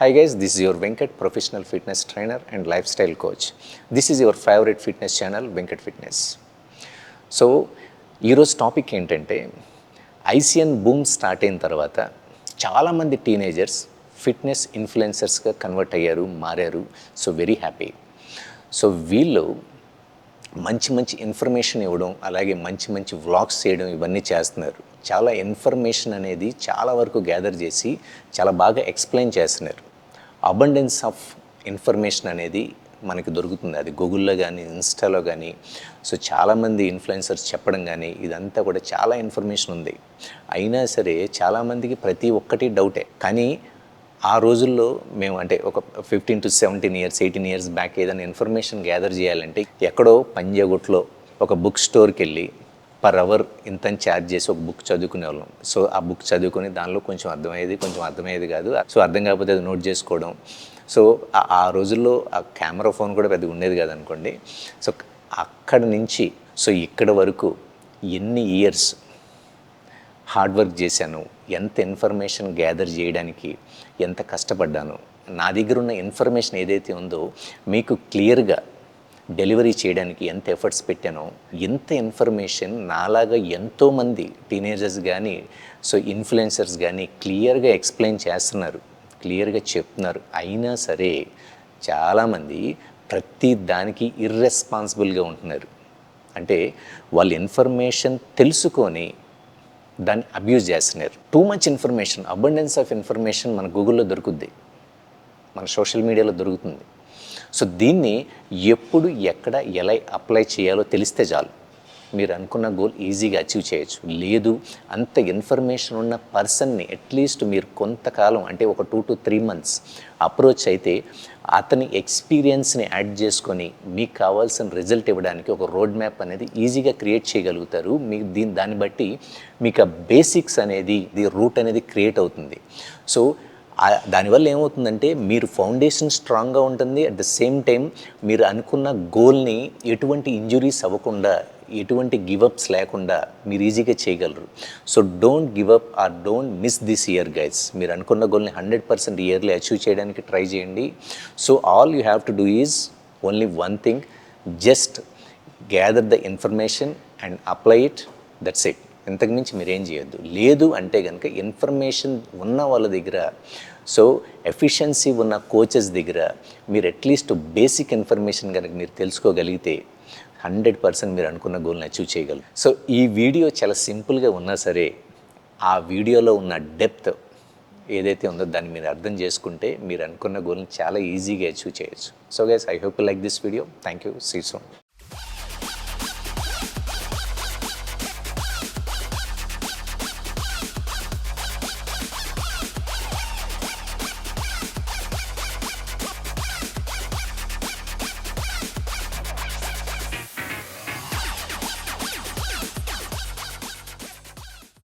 Hi guys this is your Venkat professional fitness trainer and lifestyle coach this is your favourite fitness channel Venkat fitness so ఈరోజు topic ఏంటంటే ICN boom start అయిన తర్వాత చాలామంది teenagers fitness ఇన్ఫ్లుయెన్సర్స్గా convert అయ్యారు మారారు. So very happy so వీళ్ళు మంచి మంచి ఇన్ఫర్మేషన్ ఇవ్వడం అలాగే మంచి మంచి వ్లాగ్స్ చేయడం ఇవన్నీ చేస్తున్నారు. చాలా ఇన్ఫర్మేషన్ అనేది చాలా వరకు గ్యాదర్ చేసి చాలా బాగా ఎక్స్ప్లెయిన్ చేస్తున్నారు. అబండెన్స్ ఆఫ్ ఇన్ఫర్మేషన్ అనేది మనకి దొరుకుతుంది. అది గూగుల్లో కానీ ఇన్స్టాలో కానీ సో చాలామంది ఇన్ఫ్లుయెన్సర్స్ చెప్పడం కానీ ఇదంతా కూడా చాలా ఇన్ఫర్మేషన్ ఉంది. అయినా సరే చాలామందికి ప్రతి ఒక్కటి డౌటే కానీ ఆ రోజుల్లో మేము అంటే ఒక fifteen to seventeen years eighteen years back ఏదైనా ఇన్ఫర్మేషన్ గ్యాదర్ చేయాలంటే ఎక్కడో పంజాగుట్లో ఒక బుక్ స్టోర్కి వెళ్ళి పర్ అవర్ ఇంత ఛార్జ్ చేసి ఒక బుక్ చదువుకునే వాళ్ళం సో ఆ బుక్ చదువుకుని దానిలో కొంచెం అర్థమయ్యేది కొంచెం అర్థమయ్యేది కాదు. సో అర్థం కాకపోతే అది నోట్ చేసుకోవడం. సో ఆ- రోజుల్లో ఆ కెమెరా ఫోన్ కూడా పెద్దగా ఉండేది కదనుకోండి. సో అక్కడ నుంచి సో ఇక్కడ వరకు ఎన్ని ఇయర్స్ హార్డ్ వర్క్ చేశాను ఎంత ఇన్ఫర్మేషన్ గ్యాదర్ చేయడానికి ఎంత కష్టపడ్డాను నా దగ్గర ఉన్న ఇన్ఫర్మేషన్ ఏదైతే ఉందో మీకు క్లియర్గా డెలివరీ చేయడానికి ఎంత ఎఫర్ట్స్ పెట్టానో ఎంత ఇన్ఫర్మేషన్ నాలాగా ఎంతోమంది టీనేజర్స్ కానీ సో ఇన్ఫ్లుయెన్సర్స్ కానీ క్లియర్గా ఎక్స్ప్లెయిన్ చేస్తున్నారు క్లియర్గా చెప్తున్నారు. అయినా సరే చాలామంది ప్రతి దానికి ఇర్రెస్పాన్సిబుల్గా ఉంటున్నారు. అంటే వాళ్ళు ఇన్ఫర్మేషన్ తెలుసుకొని దాన్ని అబ్యూజ్ చేస్తున్నారు. Too much information abundance of information మన గూగుల్లో దొరుకుద్ది. మన సోషల్ మీడియాలో దొరుకుతుంది. సో దీన్ని ఎప్పుడు ఎక్కడ ఎలా అప్లై చేయాలో తెలిస్తే చాలు. మీరు అనుకున్న గోల్ ఈజీగా అచీవ్ చేయొచ్చు. లేదు అంత ఇన్ఫర్మేషన్ ఉన్న పర్సన్ని అట్లీస్ట్ మీరు కొంతకాలం అంటే ఒక two to three months approach అయితే అతని ఎక్స్పీరియన్స్ని యాడ్ చేసుకొని మీకు కావాల్సిన రిజల్ట్ ఇవ్వడానికి ఒక రోడ్ మ్యాప్ అనేది ఈజీగా క్రియేట్ చేయగలుగుతారు. మీ దీని దాన్ని బట్టి మీకు ఆ బేసిక్స్ అనేది ది రూట్ అనేది క్రియేట్ అవుతుంది. సో దానివల్ల ఏమవుతుందంటే మీరు ఫౌండేషన్ స్ట్రాంగ్గా ఉంటుంది. అట్ ద సేమ్ టైం మీరు అనుకున్న గోల్ని ఎటువంటి ఇంజురీస్ అవ్వకుండా ఎటువంటి గివప్స్ లేకుండా మీరు ఈజీగా చేయగలరు. So don't give up or don't miss this year guides మీరు అనుకున్న గోల్ని హండ్రెడ్ పర్సెంట్ ఇయర్లీ అచీవ్ చేయడానికి ట్రై చేయండి. So all you have to do is only one thing just gather the information and apply it that's it ఇంతకుమించి మీరేం చేయొద్దు. లేదు అంటే కనుక ఇన్ఫర్మేషన్ ఉన్న వాళ్ళ దగ్గర సో ఎఫిషియన్సీ ఉన్న కోచెస్ దగ్గర మీరు అట్లీస్ట్ బేసిక్ ఇన్ఫర్మేషన్ కనుక మీరు తెలుసుకోగలిగితే హండ్రెడ్ పర్సెంట్ మీరు అనుకున్న గోల్ని అచీవ్ చేయగలరు. సో ఈ వీడియో చాలా సింపుల్గా ఉన్నా సరే ఆ వీడియోలో ఉన్న డెప్త్ ఏదైతే ఉందో దాన్ని మీరు అర్థం చేసుకుంటే మీరు అనుకున్న గోల్ని చాలా ఈజీగా అచీవ్ చేయొచ్చు. So guys I hope like this video. Thank you see soon.